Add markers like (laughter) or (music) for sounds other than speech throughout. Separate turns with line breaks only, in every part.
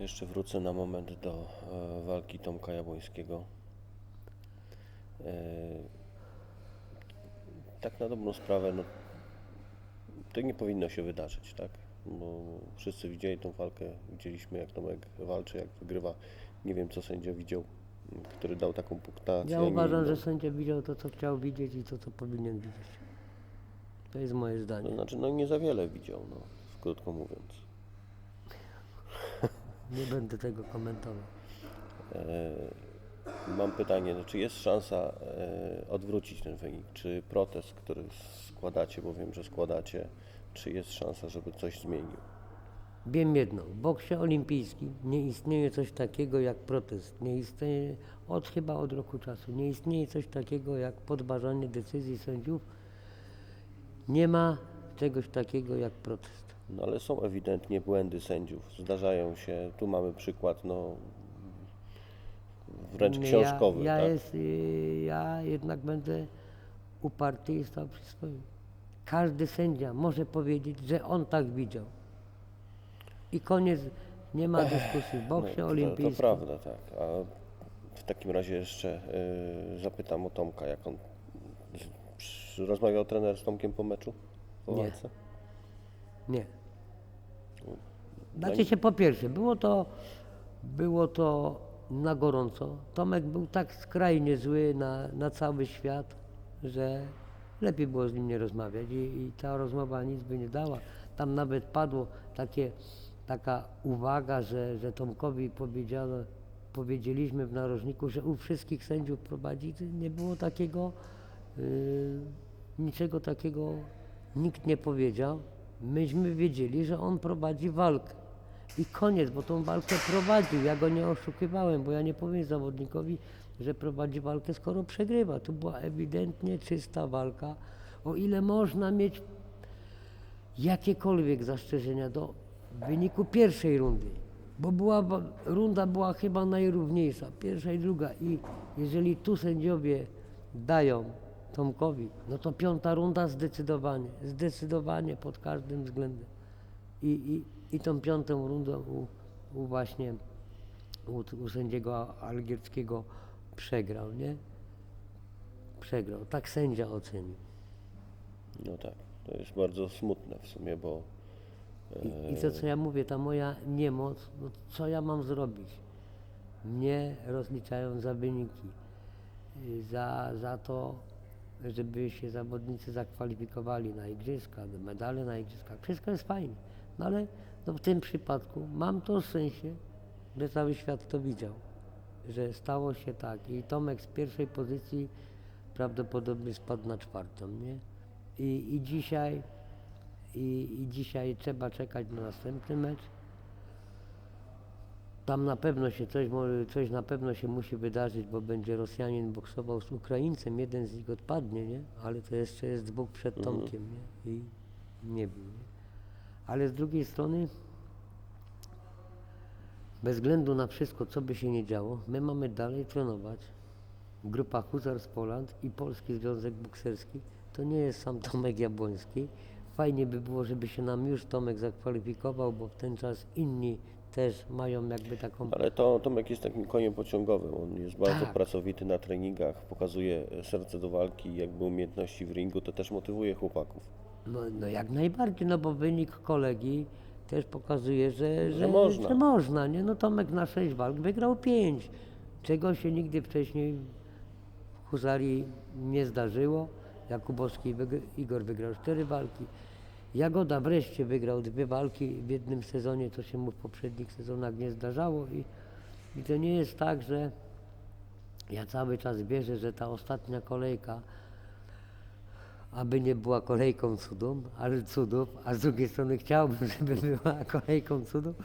Jeszcze wrócę na moment do e, walki Tomka Jabłońskiego. E, tak na dobrą sprawę, no, to nie powinno się wydarzyć, tak? Bo wszyscy widzieli tą walkę, widzieliśmy jak Tomek walczy, jak wygrywa. Nie wiem co sędzia widział, który dał taką punktację.
Ja uważam,
no,
że sędzia widział to, co chciał widzieć i to, co powinien widzieć. To jest moje
To
zdanie.
znaczy, no nie za wiele widział, no, krótko mówiąc.
Nie będę tego komentował.
E, Mam pytanie, no, czy jest szansa e, odwrócić ten wynik? Czy protest, który składacie, bo wiem, że składacie, czy jest szansa, żeby coś zmienił?
Wiem jedno, w boksie olimpijskim nie istnieje coś takiego jak protest. Nie istnieje od chyba od roku czasu. Nie istnieje coś takiego jak podważanie decyzji sędziów. Nie ma czegoś takiego jak protest.
No ale są ewidentnie błędy sędziów, zdarzają się, tu mamy przykład, no wręcz
Nie,
książkowy,
Ja, ja,
tak?
jest, y, ja jednak będę uparty i stał przy swoim. Każdy sędzia może powiedzieć, że on tak widział. I koniec, nie ma dyskusji. W
No,
boksie
to, to
olimpijskim.
prawda, tak. A w takim razie jeszcze y, zapytam o Tomka, jak on rozmawiał trener z Tomkiem po meczu? Po
Nie.
walce?
Nie.
No
Znaczy się po pierwsze, było to, było to na gorąco. Tomek był tak skrajnie zły na, na cały świat, że lepiej było z nim nie rozmawiać i, i ta rozmowa nic by nie dała. Tam nawet padło takie, taka uwaga, że, że Tomkowi powiedziano, powiedzieliśmy w narożniku, że u wszystkich sędziów prowadzi. Nie było takiego, yy, niczego takiego nikt nie powiedział. Myśmy wiedzieli, że on prowadzi walkę. I koniec, bo tą walkę prowadził. Ja go nie oszukiwałem, bo ja nie powiem zawodnikowi, że prowadzi walkę, skoro przegrywa. Tu była ewidentnie czysta walka. O ile można mieć jakiekolwiek zastrzeżenia do wyniku pierwszej rundy, bo była, runda była chyba najrówniejsza, pierwsza i druga i jeżeli tu sędziowie dają Tomkowi, no to piąta runda zdecydowanie, zdecydowanie pod każdym względem. I, i, i tą piątą rundę u, u właśnie u, u sędziego algierskiego przegrał, nie? Przegrał. Tak sędzia ocenił.
No tak, to jest bardzo smutne w sumie, bo
I, I to, co ja mówię, ta moja niemoc, no co ja mam zrobić? Mnie rozliczają za wyniki, za, za to, żeby się zawodnicy zakwalifikowali na igrzyska, medale na igrzyskach. Wszystko jest fajnie, no ale no w tym przypadku mam to szczęście, że cały świat to widział, że stało się tak i Tomek z pierwszej pozycji prawdopodobnie spadł na czwartą, nie? I, i dzisiaj i, i dzisiaj trzeba czekać na następny mecz. Tam na pewno się coś, coś na pewno się musi wydarzyć, bo będzie Rosjanin boksował z Ukraińcem, jeden z nich odpadnie, nie? Ale to jeszcze jest dwóch przed Tomkiem, nie? I nie wiem, nie? Ale z drugiej strony, bez względu na wszystko, co by się nie działo, my mamy dalej trenować. Grupa Huzar z Poland i Polski Związek Bokserski to nie jest sam Tomek Jabłoński. Fajnie by było, żeby się nam już Tomek zakwalifikował, bo w ten czas inni też mają jakby taką...
Ale to Tomek jest takim koniem pociągowym. On jest bardzo
Tak.
pracowity na treningach, pokazuje serce do walki, jakby umiejętności w ringu, to też motywuje chłopaków.
No, no jak najbardziej, no bo wynik kolegi też pokazuje, że, że,
można.
że można, nie? No Tomek na sześć walk wygrał pięć, czego się nigdy wcześniej w Huzarii nie zdarzyło. Jakubowski wygr- Igor wygrał cztery walki. Jagoda wreszcie wygrał dwie walki w jednym sezonie, co się mu w poprzednich sezonach nie zdarzało i, i to nie jest tak, że ja cały czas wierzę, że ta ostatnia kolejka aby nie była kolejką cudów, ale cudów, a z drugiej strony chciałbym, (laughs) żeby była kolejką cudów,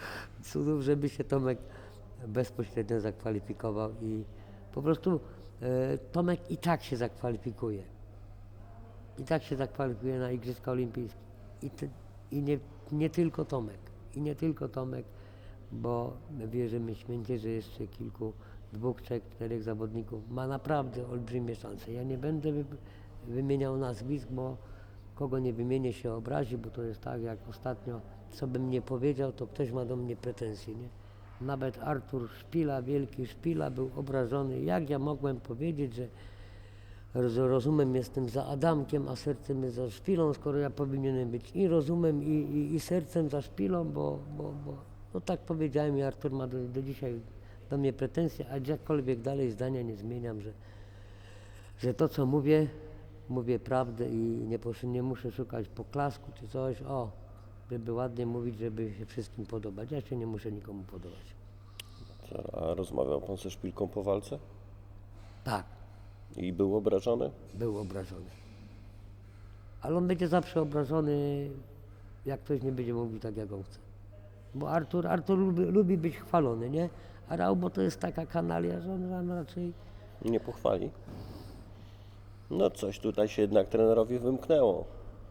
cudów, żeby się Tomek bezpośrednio zakwalifikował i po prostu e, Tomek i tak się zakwalifikuje. I tak się zakwalifikuje na Igrzyska Olimpijskie. I, i nie, nie tylko Tomek, i nie tylko Tomek, bo wierzymy święcie, że jeszcze kilku, dwóch, trzech, czterech zawodników ma naprawdę olbrzymie szanse. Ja nie będę wymieniał nazwisk, bo kogo nie wymienię się obrazi, bo to jest tak jak ostatnio, co bym nie powiedział, to ktoś ma do mnie pretensje, nie? Nawet Artur Szpila, wielki Szpila był obrażony. Jak ja mogłem powiedzieć, że roz- rozumem jestem za Adamkiem, a sercem jest za Szpilą, skoro ja powinienem być i rozumem, i, i, i sercem za Szpilą, bo, bo, bo no tak powiedziałem i Artur ma do, do dzisiaj do mnie pretensje, a jakkolwiek dalej zdania nie zmieniam, że, że to co mówię, mówię prawdę i nie, nie muszę szukać poklasku czy coś, o, żeby ładnie mówić, żeby się wszystkim podobać. Ja się nie muszę nikomu podobać.
A rozmawiał pan ze szpilką po walce?
Tak,
I był obrażony?
był obrażony. Ale on będzie zawsze obrażony, jak ktoś nie będzie mówił tak, jak on chce. Bo Artur, Artur lubi, lubi być chwalony, nie? A Raubo to jest taka kanalia, że on raczej...
Nie pochwali. No coś tutaj się jednak trenerowi wymknęło.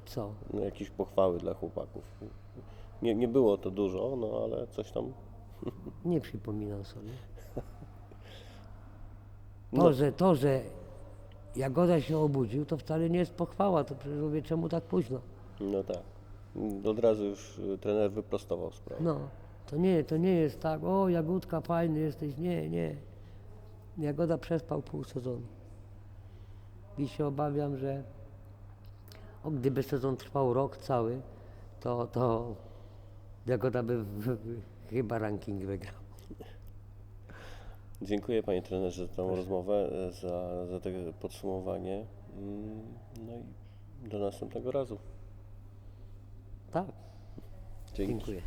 Co?
No, jakieś pochwały dla chłopaków. Nie, nie było to dużo, no ale coś tam. (laughs)
Nie przypominam sobie. (laughs) To,
No.
że, to, że Jagoda się obudził, to wcale nie jest pochwała. To przecież mówię, czemu tak późno?
No tak. Od razu już y, trener wyprostował sprawę.
No, to nie, to nie jest tak, o Jagódka, fajny jesteś. Nie, nie. Jagoda przespał pół sezonu. I się obawiam, że o, gdyby sezon trwał rok cały, to, to Jagoda by w, w, chyba ranking wygrał.
Dziękuję panie trenerze za tą rozmowę, e, za, za to podsumowanie. Mm, No i do następnego razu.
Tak,
Dzięki.
dziękuję.